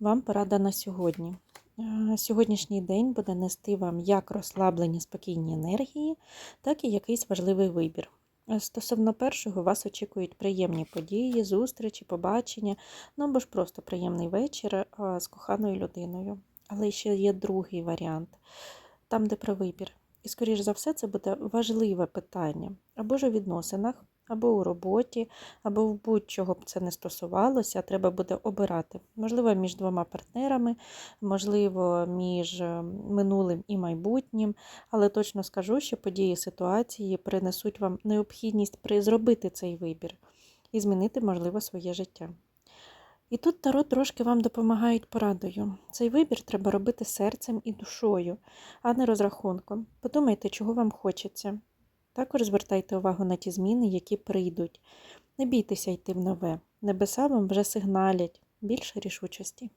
Вам порада на сьогодні. Е, Сьогоднішній день буде нести вам як розслаблені спокійні енергії, так і якийсь важливий вибір. Е, Стосовно першого, вас очікують приємні події, зустрічі, побачення, ну або ж просто приємний вечір е, з коханою людиною. Але ще є другий варіант, там, де про вибір. І, скоріш за все, це буде важливе питання або ж у відносинах, або у роботі, або в будь-чого б це не стосувалося, треба буде обирати. Можливо, між двома партнерами, можливо, між е, минулим і майбутнім, але точно скажу, що події ситуації принесуть вам необхідність зробити цей вибір і змінити, можливо, своє життя. І тут Таро трошки вам допомагають порадою. Цей вибір треба робити серцем і душою, а не розрахунком. Подумайте, чого вам хочеться. Також звертайте увагу на ті зміни, які прийдуть. Не бійтеся йти в нове. Небеса вам вже сигналять більше рішучості.